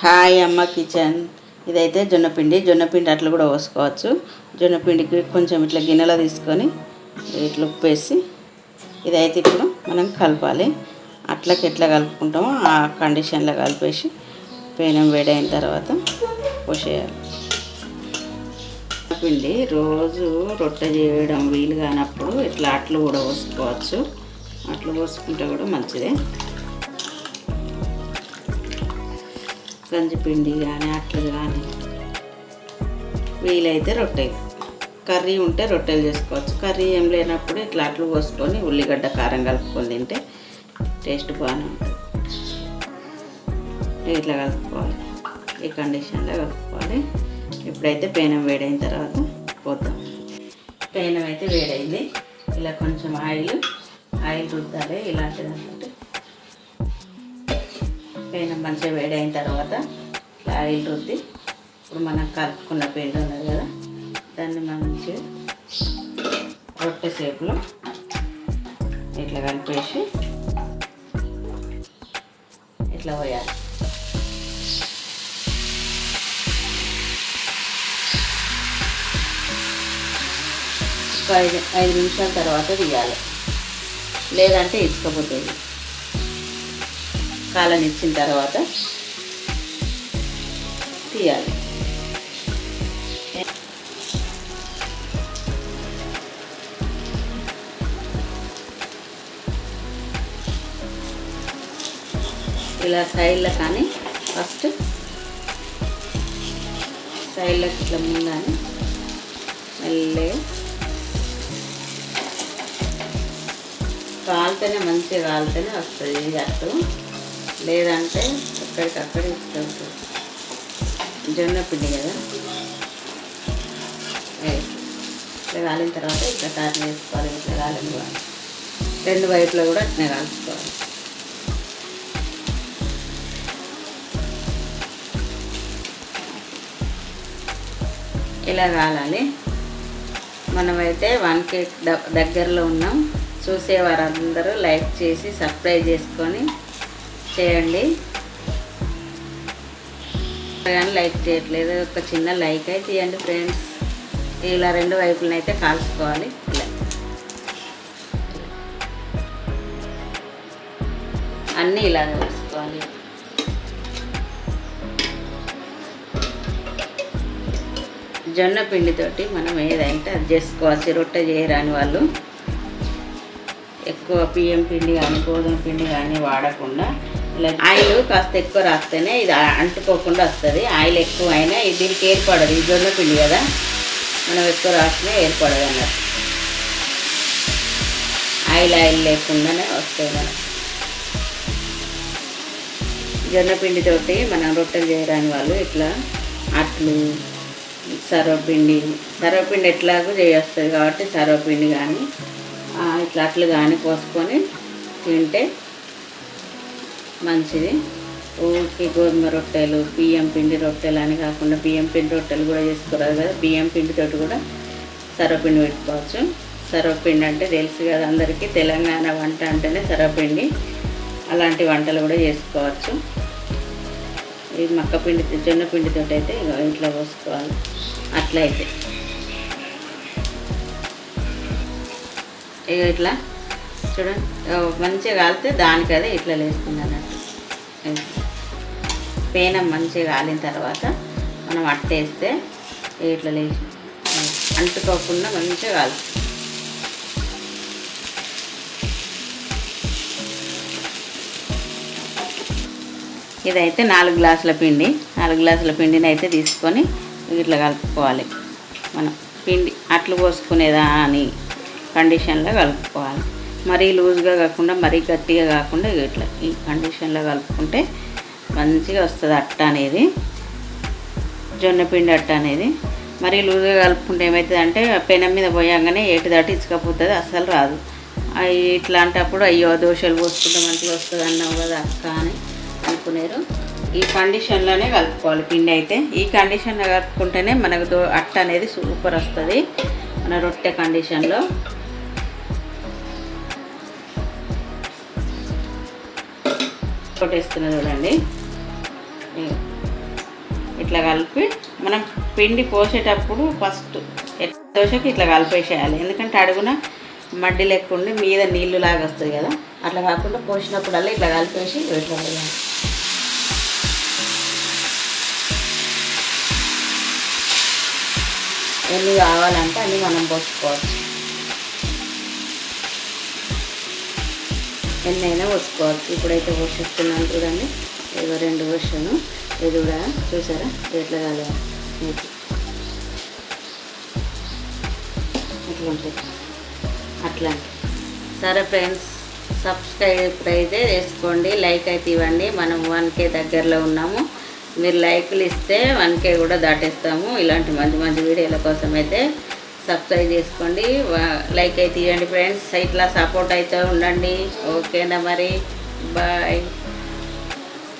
Hi అమ్మ kitchen. ఇదైతే జొన్నపిండి. జొన్నపిండి అట్లా కూడా పోసుకోవచ్చు. జొన్నపిండికి కొంచెం ఇట్లా గిన్నెలో తీసుకొని ఇట్లా ఉప్పు వేసి ఇదైతే ఇప్పుడు మనం కలపాలి. అట్లకి ఎట్లా కలుపుకుంటామో ఆ కండిషన్లో కలిపేసి పేనం వేడైన తర్వాత పోసేయాలి. పిండి రోజు రొట్టె చేయడం వీలు కానప్పుడు ఇట్లా అట్లు కూడా పోసుకోవచ్చు. అట్లు పోసుకుంటే కూడా మంచిదే. గంజిపిండి కానీ అట్లు కానీ వీలైతే రొట్టెలు కర్రీ ఉంటే రొట్టెలు చేసుకోవచ్చు. కర్రీ ఏం లేనప్పుడు ఇట్లా అట్లు పోసుకొని ఉల్లిగడ్డ కారం కలుపుకొని తింటే టేస్ట్ బాగానే ఉంటుంది. ఇట్లా కలుపుకోవాలి. ఈ కండిషన్లో కలుపుకోవాలి. ఇప్పుడైతే పేనం వేడైన తర్వాత పోతాం పేనం అయితే వేడైంది. ఇలా కొంచెం ఆయిల్ ఆయిల్ రుద్దాలి. ఇలాంటిది పేనం మంచిగా వేడైన తర్వాత ఆయిల్ రుద్ది. ఇప్పుడు మనం కలుపుకున్న పిండి ఉన్నది కదా దాన్ని మంచిగా రొట్టె షేప్లో ఇట్లా కలిపేసి ఇట్లా పోయాలి. ఒక ఐదు ఐదు నిమిషాల తర్వాత తీయాలి. లేదంటే ఇసుకపోతుంది కాలనిచ్చిన తర్వాత తీయాలి. ఇలా సైడ్లో కానీ ఫస్ట్ సైడ్లోకి ఇట్లా ముందని మళ్ళీ కాలితేనే మంచిగా కాలితేనే వస్తుంది ఇది అట్టు లేదంటే ఎక్కడికక్కడ ఇస్తుంది జొన్న పిండి కదా? ఇట్లా కాలిన తర్వాత ఇట్లా టర్న్ వేసుకోవాలి ఇట్లా కాలిన రెండు వైపులో కూడా అట్నే కాల్చుకోవాలి ఇలా కాలాలి మనమైతే వన్ కేక్ దగ్గరలో ఉన్నాం. చూసేవారందరూ లైక్ చేసి సబ్స్క్రైబ్ చేసుకొని చేయండి. కానీ లైక్ చేయట్లేదు. ఒక చిన్న లైక్ అయితే ఇవ్వండి ఫ్రెండ్స్. ఇలా రెండు వైపులనైతే కాల్చుకోవాలి. ఇలా. అన్నీ ఇలా వేసుకోవాలి. జొన్న పిండితోటి మనం ఏదంటే అది చేసుకోవచ్చు రొట్టె చేయరాని వాళ్ళు ఎక్కువ బియ్యం పిండి కానీ గోధుమ పిండి కానీ వాడకుండా ఇలా ఆయిల్ కాస్త ఎక్కువ రాస్తేనే ఇది అంటుకోకుండా వస్తుంది. ఆయిల్ ఎక్కువ అయినా దీనికి ఏర్పడదు. ఇది జొన్న పిండి కదా. మనం ఎక్కువ రాసినా ఏర్పడదు అన్నట్టు. ఆయిల్ ఆయిల్ లేకుండానే వస్తాయి మనకి. జొన్న పిండితోటి మనం రొట్టెలు చేయరాని వాళ్ళు ఇట్లా అట్లు సర్వపిండి సర్వపిండి ఎట్లాగో చేయొస్తుంది కాబట్టి సర్వపిండి కానీ ఇట్లా అట్లు కానీ పోసుకొని తింటే మంచిది. ఊరికి గోధుమ రొట్టెలు బియ్యం పిండి రొట్టెలు అని కాకుండా బియ్యం పిండి రొట్టెలు కూడా చేసుకోరాదు కదా. బియ్యం పిండితోటి కూడా సర్వపిండి పెట్టుకోవచ్చు. సర్వపిండి అంటే తెలుసు కదా అందరికీ. తెలంగాణ వంట అంటేనే సర్వపిండి. అలాంటి వంటలు కూడా చేసుకోవచ్చు. ఈ మక్క పిండి జొన్న పిండితో అయితే ఇంట్లో పోసుకోవాలి. అట్లా అయితే ఇక ఇట్లా చూడండి మంచిగా కాలితే దానికి అదే ఇట్లా లేస్తుంది అన్నట్టు. పేనం మంచిగా కాలిన తర్వాత మనం అట్టేస్తే ఇట్లా లేచి అంటుకోకుండా మంచిగా కాలు ఇదైతే నాలుగు గ్లాసుల పిండి. నాలుగు గ్లాసుల పిండిని అయితే తీసుకొని ఇట్లా కలుపుకోవాలి మనం. పిండి అట్లు పోసుకునేదా అని కండిషన్లో కలుపుకోవాలి. మరీ లూజ్గా కాకుండా మరీ గట్టిగా కాకుండా ఇట్లా ఈ కండిషన్లో కలుపుకుంటే మంచిగా వస్తుంది అట్ట అనేది. జొన్న పిండి అట్ట అనేది. మరీ లూజ్గా కలుపుకుంటే ఏమవుతుంది అంటే పెనం మీద పోయంగానే ఏటి దాటి ఇచ్చకపోతుంది అస్సలు రాదు. అవి ఇట్లాంటప్పుడు అయ్యో దోశలు పోసుకుంటే మంచిగా వస్తుంది అన్నావు కదా అక్క అని అనుకునేరు. ఈ కండిషన్లోనే కలుపుకోవాలి పిండి అయితే. ఈ కండిషన్లో కలుపుకుంటేనే మనకు దో అట్ట అనేది సూపర్ వస్తుంది. మన రొట్టె కండిషన్లో కొట్టేస్తున్నా చూడండి. ఇట్లా కలిపి మనం పిండి పోసేటప్పుడు ఫస్ట్ దోశకి ఇట్లా కలిపేసేయాలి. ఎందుకంటే అడుగున మడ్డి లేకుండా మీద నీళ్ళు లాగా వస్తుంది కదా. అట్లా కాకుండా పోసినప్పుడల్లా ఇట్లా కలిపేసి ఇట్లా వేయాలి. ఎన్ని కావాలంటే అన్నీ మనం పోసుకోవచ్చు. ఎన్నైనా వచ్చుకోవాలి ఇప్పుడైతే పోషిస్తున్నాను చూడండి. ఏదో రెండు పోసాను ఇది కూడా చూసారా? ఎట్లా కాలేదు మీకు అట్లా ఉంటుంది అట్లా. సరే ఫ్రెండ్స్ సబ్స్క్రైబ్ అయితే చేసుకోండి. లైక్ అయితే ఇవ్వండి. మనం వన్ కే దగ్గరలో ఉన్నాము. మీరు లైక్లు ఇస్తే వన్ కే కూడా దాటేస్తాము. ఇలాంటి మంచి మంచి వీడియోల కోసం అయితే సబ్స్క్రైబ్ చేసుకోండి. లైక్ అయితే ఇవ్వండి ఫ్రెండ్స్. ఇట్లా సపోర్ట్ అయితే ఉండండి. ఓకేనా మరి? బాయ్.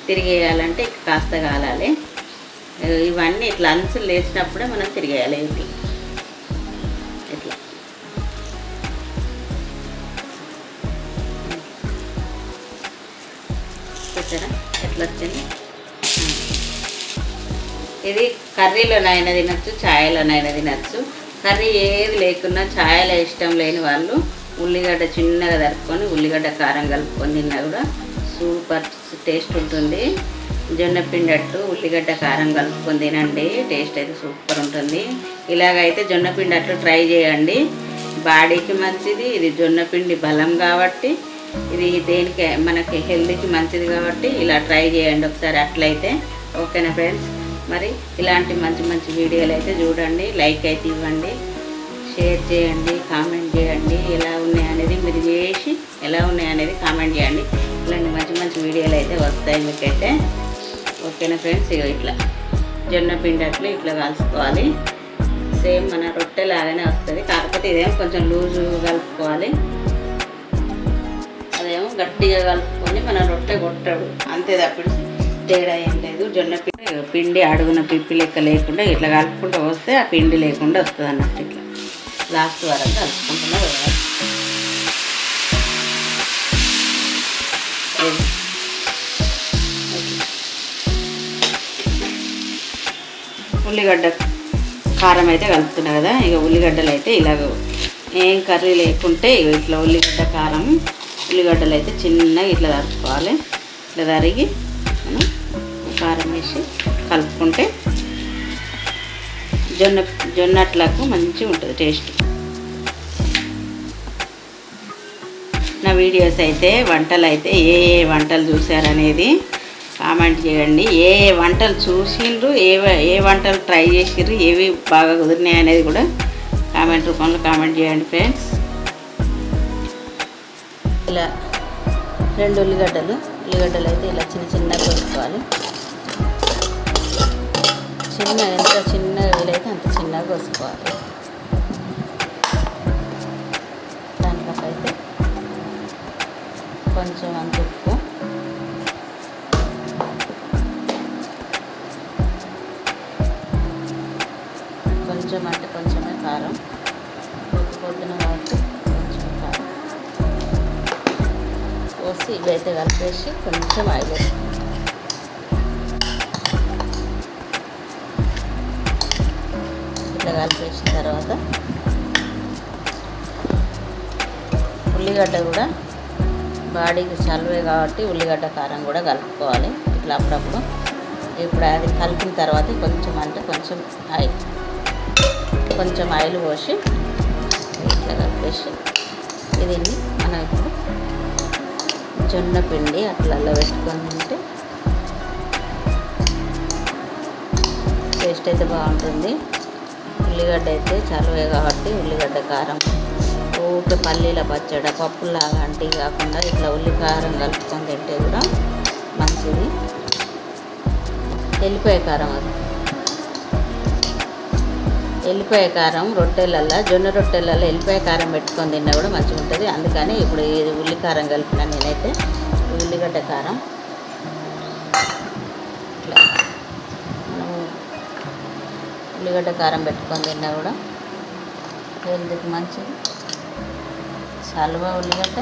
తిరిగేయాలంటే కాస్త కాలాలి. ఇవన్నీ ఇట్లా అంచులు లేచినప్పుడే మనం తిరిగేయాలి ఇవి ఇట్లా. చూసారా ఎట్లా వచ్చింది? ఇది కర్రీలోనైనా తినచ్చు ఛాయలోనైనా తినచ్చు. కర్రీ ఏది లేకున్నా ఛాయలో ఇష్టం లేని వాళ్ళు ఉల్లిగడ్డ చిన్నగా తరుపుకొని ఉల్లిగడ్డ కారం కలుపుకొని తిన్నా కూడా సూపర్ టేస్ట్ ఉంటుంది. జొన్న పిండట్టు ఉల్లిగడ్డ కారం కలుపుకొని తినండి. టేస్ట్ అయితే సూపర్ ఉంటుంది. ఇలాగైతే జొన్న అట్లు ట్రై చేయండి. బాడీకి మంచిది ఇది జొన్న పిండి బలం కాబట్టి ఇది దేనికి మనకి హెల్త్కి మంచిది కాబట్టి ఇలా ట్రై చేయండి ఒకసారి అట్లయితే. ఓకేనా ఫ్రెండ్స్? మరి ఇలాంటి మంచి మంచి వీడియోలు అయితే చూడండి లైక్ అయితే ఇవ్వండి షేర్ చేయండి కామెంట్ చేయండి ఎలా ఉన్నాయి అనేది మీరు చేసి ఎలా ఉన్నాయనేది కామెంట్ చేయండి. ఇలాంటి మంచి మంచి వీడియోలు అయితే వస్తాయి మీకైతే. ఓకేనా ఫ్రెండ్స్ ఇక ఇట్లా జొన్న పిండి అట్లు ఇట్లా కలుసుకోవాలి సేమ్ మన రొట్టె లాగానే వస్తుంది. కాకపోతే ఇదేమో కొంచెం లూజు కలుపుకోవాలి. అదేమో గట్టిగా కలుపుకొని మన రొట్టె కొట్టడు. అంతే తప్పిడు తేడా ఏంటి జొన్న పిండి పిండి అడుగున పిప్పి లెక్క లేకుండా ఇట్లా కలుపుకుంటూ వస్తే ఆ పిండి లేకుండా వస్తుంది అన్నట్టు ఇట్లా. లాస్ట్ వరకు కలుపుకుంటున్నా ఉల్లిగడ్డ కారం అయితే కలుపుతున్నా కదా ఇక ఉల్లిగడ్డలు అయితే ఇలాగ ఏం కర్రీ లేకుంటే ఇట్లా ఉల్లిగడ్డ కారం ఉల్లిగడ్డలు అయితే చిన్నగా ఇట్లా తరుపుకోవాలి ఇట్లా తరిగి మనం కారం వేసి కలుపుకుంటే జొన్న జొన్నట్లకు మంచిగా ఉంటుంది టేస్ట్. నా వీడియోస్ అయితే వంటలు అయితే ఏ ఏ వంటలు చూసారనేది కామెంట్ చేయండి. ఏ ఏ వంటలు చూసిండ్రు ఏ ఏ వంటలు ట్రై చేసిర్రు ఏవి బాగా కుదిరినాయి అనేది కూడా కామెంట్ రూపంలో కామెంట్ చేయండి ఫ్రెండ్స్. ఇలా రెండు ఉల్లిగడ్డలు ఉల్లిగడ్డలు అయితే ఇలా చిన్న చిన్నగా కోసుకోవాలి చిన్న ఎంత చిన్న వీలైతే అంత చిన్నగా కోసుకోవాలి. దాంట్లోకి అయితే కొంచెం అంత ఉప్పు. కొంచెం అంటే కొంచెమే కారం. పొద్దు పొద్దున కాబట్టి కొంచెం కారం. పోసి ఇవైతే కలిపేసి కొంచెం ఆయిల్ ఇట్లా కలిపేసిన తర్వాత ఉల్లిగడ్డ కూడా బాడీకి చలువే కాబట్టి ఉల్లిగడ్డ కారం కూడా కలుపుకోవాలి. ఇట్లా అప్పుడప్పుడు. ఇప్పుడు అది కలిపిన తర్వాత కొంచెం అంటే కొంచెం ఆయిల్. కొంచెం ఆయిల్ పోసి ఇట్లా కలిపేసి ఇది మనం ఇప్పుడు జొన్న పిండి అట్లా పెట్టుకొని తింటే టేస్ట్ అయితే బాగుంటుంది. ఉల్లిగడ్డ అయితే చలువే కాబట్టి ఉల్లిగడ్డ కారం. ఊరికే పల్లీల పచ్చడి పప్పులాగా అంటే కాకుండా ఇట్లా ఉల్లి కారం కలుపుకొని తింటే కూడా మంచిది. ఎల్లిపాయ కారం అది. ఎల్లిపాయ కారం రొట్టెలల్లో జొన్న రొట్టెలలో ఎల్లిపాయ కారం పెట్టుకొని తిన్నా కూడా మంచిగా ఉంటుంది అందుకని ఇప్పుడు ఇది ఉల్లి కారం కలిపిన నేనైతే ఉల్లిగడ్డ కారం ఉల్లిగడ్డ కారం పెట్టుకొని తిన్నా కూడా హెల్త్కి మంచిది? సల్వా ఉల్లిగడ్డ?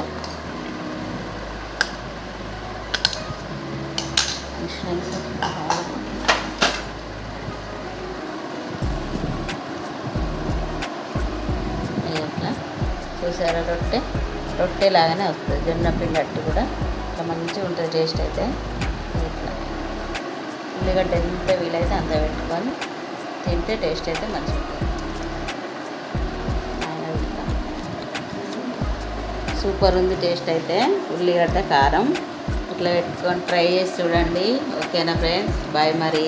చూసారా? రొట్టె. రొట్టె లాగానే వస్తుంది. జొన్న పిండి అట్టు కూడా. ఇంత మంచిగా ఉంటుంది టేస్ట్ అయితే. ఇట్లా. ఉల్లిగడ్డ ఎంత వీలైతే అంత పెట్టుకొని తింటే టేస్ట్ అయితే మంచిది. సూపర్ ఉంది టేస్ట్ అయితే. ఉల్లిగడ్డ కారం. ఇట్లా పెట్టుకొని ట్రై చేసి చూడండి. ఓకేనా ఫ్రెండ్స్? బాయ్ మరి.